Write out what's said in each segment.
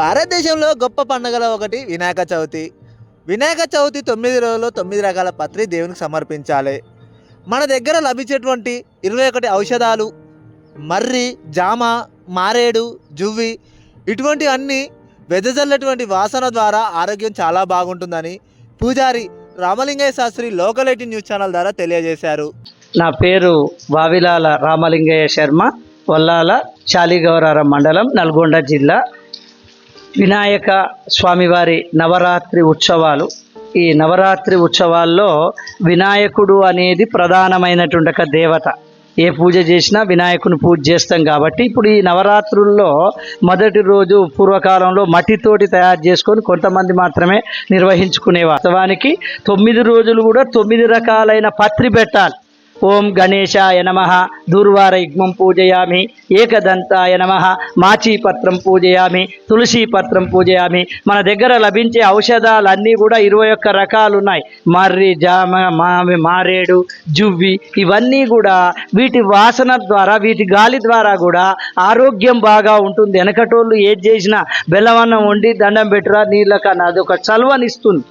భారతదేశంలో గొప్ప పండుగల ఒకటి వినాయక చవితి. వినాయక చవితి తొమ్మిది రోజుల్లో తొమ్మిది రకాల పత్రి దేవునికి సమర్పించాలి. మన దగ్గర లభించేటువంటి ఇరవై ఒకటి ఔషధాలు మర్రి జామ మారేడు జువ్వి ఇటువంటి అన్ని వెదజల్లటువంటి వాసన ద్వారా ఆరోగ్యం చాలా బాగుంటుందని పూజారి Ramalingaiah Shastri local eighty news channel ద్వారా తెలియజేశారు. నా పేరు వావిలాల రామలింగయ్య శర్మ వల్లాల శాలిగౌరారం మండలం నల్గొండ జిల్లా వినాయక స్వామివారి నవరాత్రి ఉత్సవాలు. ఈ నవరాత్రి ఉత్సవాల్లో వినాయకుడు అనేది ప్రధానమైనటువంటి ఒక దేవత. ఏ పూజ చేసినా వినాయకుని పూజ చేస్తాం కాబట్టి ఇప్పుడు ఈ నవరాత్రుల్లో మొదటి రోజు పూర్వకాలంలో మట్టితోటి తయారు చేసుకొని కొంతమంది మాత్రమే నిర్వహించుకునే వాస్తవానికి తొమ్మిది రోజులు కూడా తొమ్మిది రకాలైన పత్రి పెట్టాలి. ఓం గణేశాయ నమ. దూర్వార యుగ్మం పూజయామి. ఏకదంతాయ నమ. మాచీపత్రం పూజయామి. తులసీపత్రం పూజయామి. మన దగ్గర లభించే ఔషధాలన్నీ కూడా ఇరవై ఒక్క రకాలు ఉన్నాయి మర్రి జామ మామి మారేడు జువ్వి ఇవన్నీ కూడా వీటి వాసన ద్వారా వీటి గాలి ద్వారా కూడా ఆరోగ్యం బాగా ఉంటుంది. వెనకటోళ్ళు ఏది చేసినా బెల్లవన్నం వండి దండం పెట్టురా నీళ్ళ కన్నా అది ఒక చలువనిస్తుంది.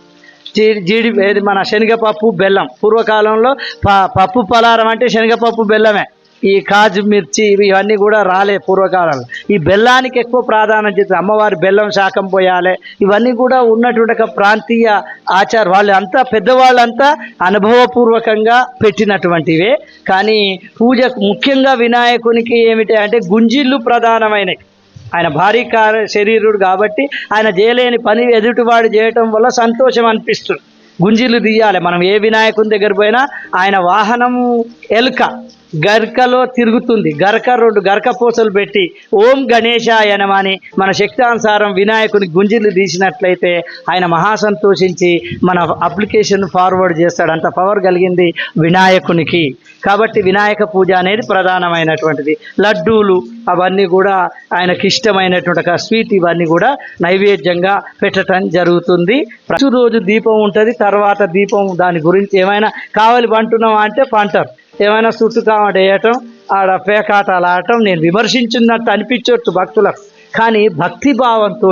జీడి జీడి ఏది మన శనగపప్పు బెల్లం. పూర్వకాలంలో ప పప్పు పలారం అంటే శనగపప్పు బెల్లమే. ఈ కాజు మిర్చి ఇవన్నీ కూడా రాలే పూర్వకాలంలో. ఈ బెల్లానికి ఎక్కువ ప్రాధాన్యత ఇస్తారు. అమ్మవారి బెల్లం శాఖం పోయాలి. ఇవన్నీ కూడా ఉన్నటువంటి ఒక ప్రాంతీయ ఆచారం. వాళ్ళు అంతా పెద్దవాళ్ళంతా అనుభవపూర్వకంగా పెట్టినటువంటివే. కానీ పూజకు ముఖ్యంగా వినాయకునికి ఏమిటి అంటే గుంజిళ్ళు ప్రధానమైనవి. ఆయన భారీ కార శరీరుడు కాబట్టి ఆయన చేయలేని పని ఎదుటివాడు చేయటం వల్ల సంతోషం అనిపిస్తుంది. గుంజీలు తీయాలి. మనం ఏ వినాయకుని దగ్గర పోయినా ఆయన వాహనము ఎలుక గర్కలో తిరుగుతుంది. గరక రెండు గరక పూసలు పెట్టి ఓం గణేశాయనమని మన శక్తానుసారం వినాయకుని గుంజీలు తీసినట్లయితే ఆయన మహాసంతోషించి మన అప్లికేషన్ ఫార్వర్డ్ చేస్తాడు. అంత పవర్ కలిగింది వినాయకునికి. కాబట్టి వినాయక పూజ అనేది ప్రధానమైనటువంటిది. లడ్డూలు అవన్నీ కూడా ఆయనకి ఇష్టమైనటువంటి ఒక స్వీట్ ఇవన్నీ కూడా నైవేద్యంగా పెట్టడం జరుగుతుంది. ప్రతి రోజు దీపం ఉంటుంది తర్వాత దీపం దాని గురించి ఏమైనా కావాలి పంటున్నాం అంటే పంటారు ఏమైనా చుట్టూ కామంటే వేయటం ఆడ పేకాటాలు ఆడటం నేను విమర్శించినట్టు అనిపించవచ్చు భక్తులకు. కానీ భక్తి భావంతో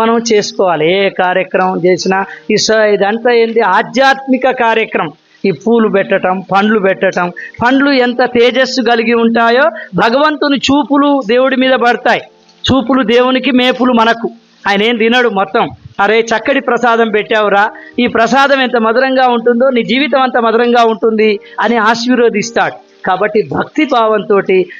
మనం చేసుకోవాలి. ఏ కార్యక్రమం చేసినా ఈ ఇదంతా ఏంటి ఆధ్యాత్మిక కార్యక్రమం. ఈ పూలు పెట్టటం పండ్లు పెట్టటం. పండ్లు ఎంత తేజస్సు కలిగి ఉంటాయో భగవంతుని చూపులు దేవుడి మీద పడతాయి. చూపులు దేవునికి మేపులు మనకు. ఆయన ఏం తినడు మొత్తం. అరే చక్కటి ప్రసాదం పెట్టావురా. ఈ ప్రసాదం ఎంత మధురంగా ఉంటుందో నీ జీవితం అంత మధురంగా ఉంటుంది అని ఆశీర్వదిస్తాడు. కాబట్టి భక్తి భావంతో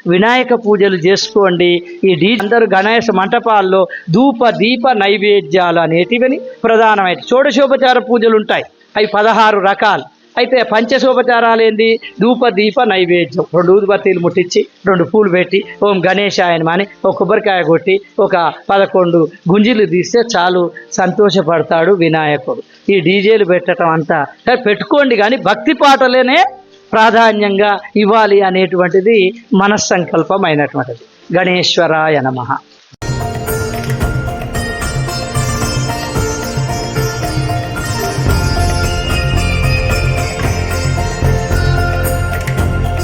వినాయక పూజలు చేసుకోండి. ఈ డీ అందరూ గణేష మంటపాల్లో ధూప దీప నైవేద్యాలు అనేటివని ప్రధానమైన షోడశోపచార పూజలు ఉంటాయి. అవి పదహారు రకాలు. అయితే పంచశోపచారాలు ఏంది? ధూప దీప నైవేద్యం. రెండు ఊదుబత్తీలు ముట్టించి రెండు పూలు పెట్టి ఓం గణేశాయన అని ఒక కొబ్బరికాయ కొట్టి ఒక పదకొండు గుంజీలు తీస్తే చాలు సంతోషపడతాడు వినాయకుడు. ఈ డీజేలు పెట్టడం అంతా సరే పెట్టుకోండి కానీ భక్తి పాటలేనే ప్రాధాన్యంగా ఇవ్వాలి అనేటువంటిది మనస్సంకల్పమైనటువంటిది. గణేశ్వరాయ నమ.